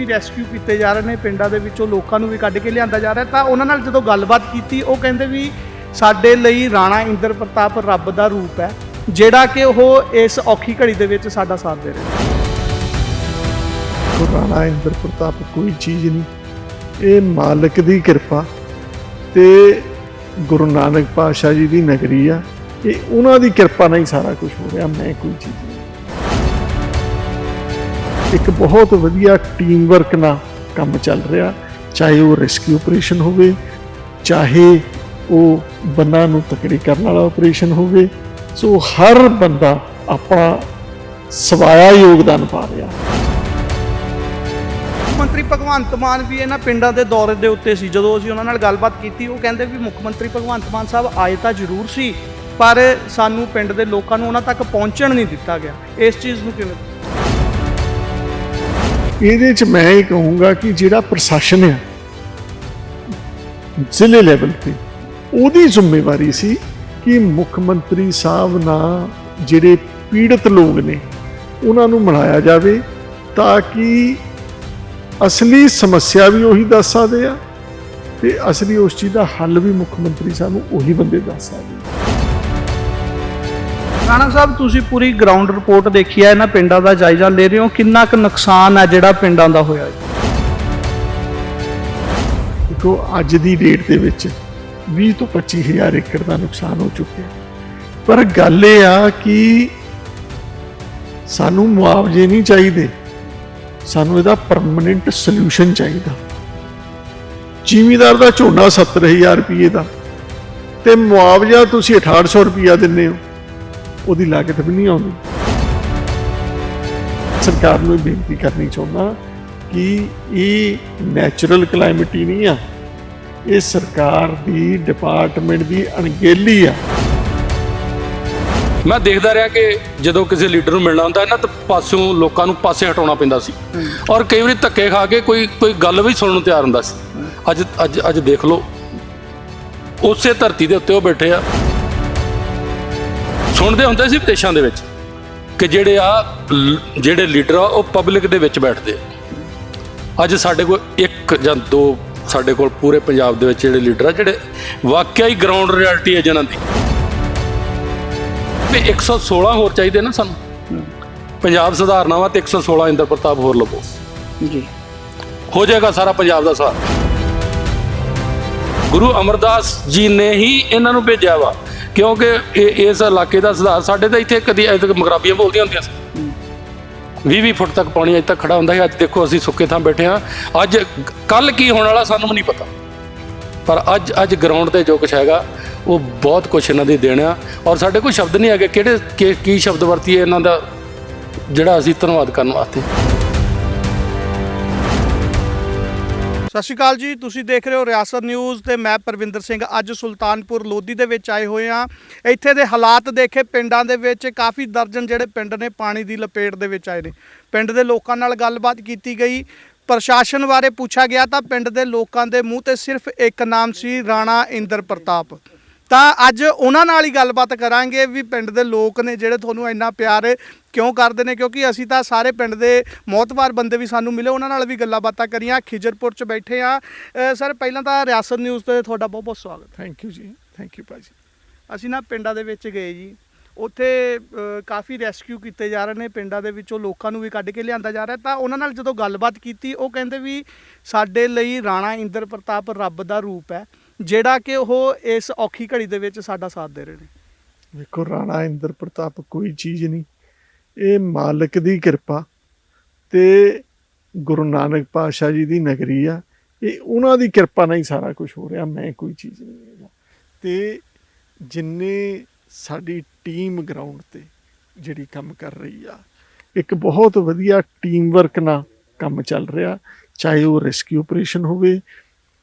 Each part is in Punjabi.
ਕਾਫੀ ਰੈਸਕਿਊ ਕੀਤੇ ਜਾ ਰਹੇ ਨੇ ਪਿੰਡਾਂ ਦੇ ਵਿੱਚੋਂ ਲੋਕਾਂ ਨੂੰ ਵੀ ਕੱਢ ਕੇ ਲਿਆਂਦਾ ਜਾ ਰਿਹਾ। ਤਾਂ ਉਹਨਾਂ ਨਾਲ ਜਦੋਂ ਗੱਲਬਾਤ ਕੀਤੀ, ਉਹ ਕਹਿੰਦੇ ਵੀ ਸਾਡੇ ਲਈ ਰਾਣਾ ਇੰਦਰ ਪ੍ਰਤਾਪ ਰੱਬ ਦਾ ਰੂਪ ਹੈ, ਜਿਹੜਾ ਕਿ ਉਹ ਇਸ ਔਖੀ ਘੜੀ ਦੇ ਵਿੱਚ ਸਾਡਾ ਸਾਥ ਦੇ ਰਿਹਾ। ਰਾਣਾ ਇੰਦਰ ਪ੍ਰਤਾਪ ਕੋਈ ਚੀਜ਼ ਨਹੀਂ। ਇਹ ਮਾਲਕ ਦੀ ਕਿਰਪਾ ਤੇ ਗੁਰੂ ਨਾਨਕ ਪਾਤਸ਼ਾਹ ਜੀ ਦੀ ਨਗਰੀ ਆ। ਇਹ ਉਹਨਾਂ ਦੀ ਕਿਰਪਾ ਨਾਲ ਹੀ ਸਾਰਾ ਕੁਝ ਹੋ ਰਿਹਾ, ਮੈਂ ਕੋਈ ਚੀਜ਼ ਨਹੀਂ। ਇੱਕ ਬਹੁਤ ਵਧੀਆ ਟੀਮ ਵਰਕ ਨਾਲ ਕੰਮ ਚੱਲ ਰਿਹਾ। ਚਾਹੇ ਉਹ ਰੈਸਕਿਊ ਆਪਰੇਸ਼ਨ ਹੋਵੇ, ਚਾਹੇ ਉਹ ਬੰਨਾਂ ਨੂੰ ਤਕੜੀ ਕਰਨ ਵਾਲਾ ਆਪਰੇਸ਼ਨ ਹੋਵੇ, ਸੋ ਹਰ ਬੰਦਾ ਆਪਣਾ ਸਵਾਇਆ ਯੋਗਦਾਨ ਪਾ ਰਿਹਾ। ਮੁੱਖ ਮੰਤਰੀ ਭਗਵੰਤ ਮਾਨ ਵੀ ਇਹਨਾਂ ਪਿੰਡਾਂ ਦੇ ਦੌਰੇ ਦੇ ਉੱਤੇ ਸੀ। ਜਦੋਂ ਅਸੀਂ ਉਹਨਾਂ ਨਾਲ ਗੱਲਬਾਤ ਕੀਤੀ, ਉਹ ਕਹਿੰਦੇ ਵੀ ਮੁੱਖ ਮੰਤਰੀ ਭਗਵੰਤ ਮਾਨ ਸਾਹਿਬ ਆਏ ਤਾਂ ਜ਼ਰੂਰ ਸੀ, ਪਰ ਸਾਨੂੰ ਪਿੰਡ ਦੇ ਲੋਕਾਂ ਨੂੰ ਉਹਨਾਂ ਤੱਕ ਪਹੁੰਚਣ ਨਹੀਂ ਦਿੱਤਾ ਗਿਆ। ਇਸ ਚੀਜ਼ ਨੂੰ ਕਿਵੇਂ ਇਹਦੇ ਚ ਮੈਂ ਇਹ ਕਹੂੰਗਾ ਕਿ ਜਿਹੜਾ ਪ੍ਰਸ਼ਾਸਨ ਹੈ ਜ਼ਿਲ੍ਹੇ ਲੈਵਲ ਤੇ, ਉਹਦੀ ਜ਼ਿੰਮੇਵਾਰੀ ਸੀ ਕਿ ਮੁੱਖ ਮੰਤਰੀ ਸਾਹਿਬ ਨਾਲ ਜਿਹੜੇ ਪੀੜਤ ਲੋਕ ਨੇ, ਉਹਨਾਂ ਨੂੰ ਮਿਲਾਇਆ ਜਾਵੇ ਤਾਂ ਕਿ ਅਸਲੀ ਸਮੱਸਿਆ ਵੀ ਉਹੀ ਦੱਸ ਸਕਦੇ ਆ ਤੇ ਅਸਲੀ ਉਸ ਚੀਜ਼ ਦਾ ਹੱਲ ਵੀ ਮੁੱਖ ਮੰਤਰੀ ਸਾਹਿਬ ਨੂੰ ਉਹੀ ਬੰਦੇ ਦੱਸ ਸਕਦੇ ਆ। ਰਾਣਾ ਸਾਹਿਬ, ਤੁਸੀਂ ਪੂਰੀ ਗਰਾਊਂਡ ਰਿਪੋਰਟ ਦੇਖੀ ਹੈ, ਇਹਨਾਂ ਪਿੰਡਾਂ ਦਾ ਜਾਇਜ਼ਾ ਲੈ ਰਹੇ ਹੋ। ਕਿੰਨਾ ਕੁ ਨੁਕਸਾਨ ਹੈ ਜਿਹੜਾ ਪਿੰਡਾਂ ਦਾ ਹੋਇਆ ਹੈ? ਦੇਖੋ, ਅੱਜ ਦੀ ਡੇਟ ਦੇ ਵਿੱਚ 20 ਤੋਂ 25 ਹਜ਼ਾਰ ਏਕੜ ਦਾ ਨੁਕਸਾਨ ਹੋ ਚੁੱਕਿਆ ਪਰ ਗੱਲ ਇਹ ਆ ਕਿ ਸਾਨੂੰ ਮੁਆਵਜ਼ੇ ਨਹੀਂ ਚਾਹੀਦੇ। ਸਾਨੂੰ ਇਹਦਾ ਪਰਮਨੈਂਟ ਸੋਲੂਸ਼ਨ ਚਾਹੀਦਾ। ਜ਼ਿਮੀਦਾਰ ਦਾ ਝੋਨਾ 70000 ਰੁਪਏ ਦਾ ਤੇ ਮੁਆਵਜ਼ਾ ਤੁਸੀਂ 6800 ਰੁਪਇਆ ਦਿੰਦੇ ਹੋ। ਉਹਦੀ ਲਾਗਤ ਵੀ ਨਹੀਂ ਆਉਂਦੀ। ਸਰਕਾਰ ਨੂੰ ਇਹ ਬੇਨਤੀ ਕਰਨੀ ਚਾਹੁੰਦਾ ਕਿ ਇਹ ਨੈਚੁਰਲ ਕਲਾਈਮੇਟ ਨਹੀਂ ਆ, ਇਹ ਸਰਕਾਰ ਦੀ ਡਿਪਾਰਟਮੈਂਟ ਦੀ ਅਣਗਹਿਲੀ ਆ। ਮੈਂ ਦੇਖਦਾ ਰਿਹਾ ਕਿ ਜਦੋਂ ਕਿਸੇ ਲੀਡਰ ਨੂੰ ਮਿਲਣਾ ਹੁੰਦਾ ਨਾ ਤਾਂ ਪਾਸਿਓਂ ਲੋਕਾਂ ਨੂੰ ਪਾਸੇ ਹਟਾਉਣਾ ਪੈਂਦਾ ਸੀ। ਔਰ ਕਈ ਵਾਰੀ ਧੱਕੇ ਖਾ ਕੇ ਕੋਈ ਕੋਈ ਗੱਲ ਵੀ ਸੁਣਨ ਨੂੰ ਤਿਆਰ ਹੁੰਦਾ ਸੀ। ਅੱਜ ਅੱਜ ਅੱਜ ਦੇਖ ਲਓ, ਉਸੇ ਧਰਤੀ ਦੇ ਉੱਤੇ ਉਹ ਬੈਠੇ ਆ। ਸੁਣਦੇ ਹੁੰਦੇ ਸੀ ਵਿਦੇਸ਼ਾਂ ਦੇ ਵਿੱਚ ਕਿ ਜਿਹੜੇ ਆ ਜਿਹੜੇ ਲੀਡਰ ਆ ਉਹ ਪਬਲਿਕ ਦੇ ਵਿੱਚ ਬੈਠਦੇ। ਅੱਜ ਸਾਡੇ ਕੋਲ ਇੱਕ ਜਾਂ ਦੋ ਸਾਡੇ ਕੋਲ ਪੂਰੇ ਪੰਜਾਬ ਦੇ ਵਿੱਚ ਜਿਹੜੇ ਲੀਡਰ ਆ ਜਿਹੜੇ ਵਾਕਿਆ ਹੀ ਗਰਾਊਂਡ ਰਿਐਲਿਟੀ ਹੈ ਜਿਹਨਾਂ ਦੀ। ਤੇ 116 ਹੋਰ ਚਾਹੀਦੇ ਨਾ ਸਾਨੂੰ। ਪੰਜਾਬ ਸੁਧਾਰਨਾ ਵਾ ਤੇ 116 ਇੰਦਰ ਪ੍ਰਤਾਪ ਹੋਰ ਲਵੋ ਜੀ। ਹੋ ਜਾਏਗਾ ਸਾਰਾ ਪੰਜਾਬ ਦਾ ਸੁਧਾਰ ਗੁਰੂ ਅਮਰਦਾਸ ਜੀ ਨੇ ਹੀ ਇਹਨਾਂ ਨੂੰ ਭੇਜਿਆ ਵਾ। ਕਿਉਂਕਿ ਇਹ ਇਸ ਇਲਾਕੇ ਦਾ ਸੁਧਾਰ ਸਾਡੇ ਤਾਂ ਇੱਥੇ ਕਦੀ ਅਜੇ ਤੱਕ ਮਗਰਾਬੀਆਂ ਬੋਲਦੀਆਂ ਹੁੰਦੀਆਂ ਸੀ। 20 20 ਫੁੱਟ ਤੱਕ ਪਾਣੀ ਅਜੇ ਤੱਕ ਖੜਾ ਹੁੰਦਾ ਸੀ। ਅੱਜ ਦੇਖੋ ਅਸੀਂ ਸੁੱਕੇ ਥਾਂ ਬੈਠੇ ਹਾਂ। ਅੱਜ ਕੱਲ ਕੀ ਹੋਣ ਵਾਲਾ ਸਾਨੂੰ ਵੀ ਨਹੀਂ ਪਤਾ। ਪਰ ਅੱਜ ਅੱਜ ਗਰਾਊਂਡ ਤੇ ਜੋ ਕੁਛ ਹੈਗਾ, ਉਹ ਬਹੁਤ ਕੁਛ ਇਹਨਾਂ ਦੀ ਦੇਣਾ ਔਰ ਸਾਡੇ ਕੋਲ ਸ਼ਬਦ ਨਹੀਂ ਹੈਗੇ। ਕਿਹੜੇ, ਕੀ- ਕੀ ਸ਼ਬਦ ਵਰਤੀਏ ਇਹਨਾਂ ਦਾ, ਜਿਹੜਾ ਅਸੀਂ ਧੰਨਵਾਦ ਕਰਨ ਵਾਸਤੇ। ਸਤਿ ਸ਼੍ਰੀ ਅਕਾਲ ਜੀ। ਤੁਸੀਂ ਦੇਖ ਰਹੇ ਹੋ ਰਿਆਸਤ ਨਿਊਜ਼ ਤੇ ਮੈਂ ਪਰਵਿੰਦਰ ਸਿੰਘ। ਅੱਜ ਸੁਲਤਾਨਪੁਰ ਲੋਧੀ ਦੇ ਵਿੱਚ ਆਏ ਹੋਏ ਆ ਇੱਥੇ ਦੇ ਹਾਲਾਤ ਦੇਖੇ ਪਿੰਡਾਂ ਦੇ ਵਿੱਚ ਕਾਫੀ ਦਰਜਨ ਜਿਹੜੇ ਪਿੰਡ ਨੇ ਪਾਣੀ ਦੀ ਲਪੇਟ ਦੇ ਵਿੱਚ ਆਏ ਨੇ। ਪਿੰਡ ਦੇ ਲੋਕਾਂ ਨਾਲ ਗੱਲਬਾਤ ਕੀਤੀ ਗਈ। ਪ੍ਰਸ਼ਾਸਨ ਬਾਰੇ ਪੁੱਛਿਆ ਗਿਆ ਤਾਂ ਪਿੰਡ ਦੇ ਲੋਕਾਂ ਦੇ ਮੂੰਹ ਤੇ ਸਿਰਫ ਇੱਕ ਨਾਮ ਸੀ, ਰਾਣਾ ਇੰਦਰ ਪ੍ਰਤਾਪ। ਤਾਂ ਅੱਜ ਉਹਨਾਂ ਨਾਲ ਹੀ ਗੱਲਬਾਤ ਕਰਾਂਗੇ ਵੀ ਪਿੰਡ ਦੇ ਲੋਕ ਨੇ ਜਿਹੜੇ ਤੁਹਾਨੂੰ ਇੰਨਾ ਪਿਆਰ ਕਿਉਂ ਕਰਦੇ ਨੇ? ਕਿਉਂਕਿ ਅਸੀਂ ਤਾਂ ਸਾਰੇ ਪਿੰਡ ਦੇ ਮੌਤਵਾਰ ਬੰਦੇ ਵੀ ਸਾਨੂੰ ਮਿਲੇ ਉਹਨਾਂ ਨਾਲ ਵੀ ਗੱਲਾਂ ਬਾਤਾਂ ਕਰੀਆਂ ਖਿਜਰਪੁਰ ਚ ਬੈਠੇ ਆ ਸਰ ਪਹਿਲਾਂ ਤਾਂ ਰਿਆਸਤ ਨਿਊਜ਼ ਤੇ ਤੁਹਾਡਾ ਬਹੁਤ ਬਹੁਤ ਸਵਾਗਤ thank you ji thank you ਭਾਜੀ। ਅਸੀਂ ਨਾ ਪਿੰਡਾਂ ਦੇ ਵਿੱਚ ਗਏ ਜੀ। ਉੱਥੇ ਕਾਫੀ ਰੈਸਕਿਊ ਕੀਤੇ ਜਾ ਰਹੇ ਨੇ ਪਿੰਡਾਂ ਦੇ ਵਿੱਚੋਂ ਲੋਕਾਂ ਨੂੰ ਵੀ ਕੱਢ ਕੇ ਲਿਆਂਦਾ ਜਾ ਰਿਹਾ। ਤਾਂ ਉਹਨਾਂ ਨਾਲ ਜਦੋਂ ਗੱਲਬਾਤ ਕੀਤੀ ਉਹ ਕਹਿੰਦੇ ਵੀ ਸਾਡੇ ਲਈ ਰਾਣਾ ਇੰਦਰ ਪ੍ਰਤਾਪ ਰੱਬ ਦਾ ਰੂਪ ਹੈ ਜਿਹੜਾ ਕਿ ਉਹ ਇਸ ਔਖੀ ਘੜੀ ਦੇ ਵਿੱਚ ਸਾਡਾ ਸਾਥ ਦੇ ਰਹੇ ਨੇ। ਵੇਖੋ ਰਾਣਾ ਇੰਦਰ ਪ੍ਰਤਾਪ ਕੋਈ ਚੀਜ਼ ਨਹੀਂ। ਇਹ ਮਾਲਕ ਦੀ ਕਿਰਪਾ ਤੇ ਗੁਰੂ ਨਾਨਕ ਪਾਤਸ਼ਾਹ ਜੀ ਦੀ ਨਗਰੀ ਆ। ਇਹ ਉਹਨਾਂ ਦੀ ਕਿਰਪਾ ਨਾਲ ਹੀ ਸਾਰਾ ਕੁਝ ਹੋ ਰਿਹਾ, ਮੈਂ ਕੋਈ ਚੀਜ਼ ਨਹੀਂ ਹੈਗਾ। ਤੇ ਜਿੰਨੇ ਸਾਡੀ ਟੀਮ ਗਰਾਊਂਡ ਤੇ ਜਿਹੜੀ ਕੰਮ ਕਰ ਰਹੀ ਆ, ਇੱਕ ਬਹੁਤ ਵਧੀਆ ਟੀਮ ਵਰਕ ਨਾਲ ਕੰਮ ਚੱਲ ਰਿਹਾ, ਚਾਹੇ ਉਹ ਰੈਸਕਿਊ ਆਪਰੇਸ਼ਨ ਹੋਵੇ,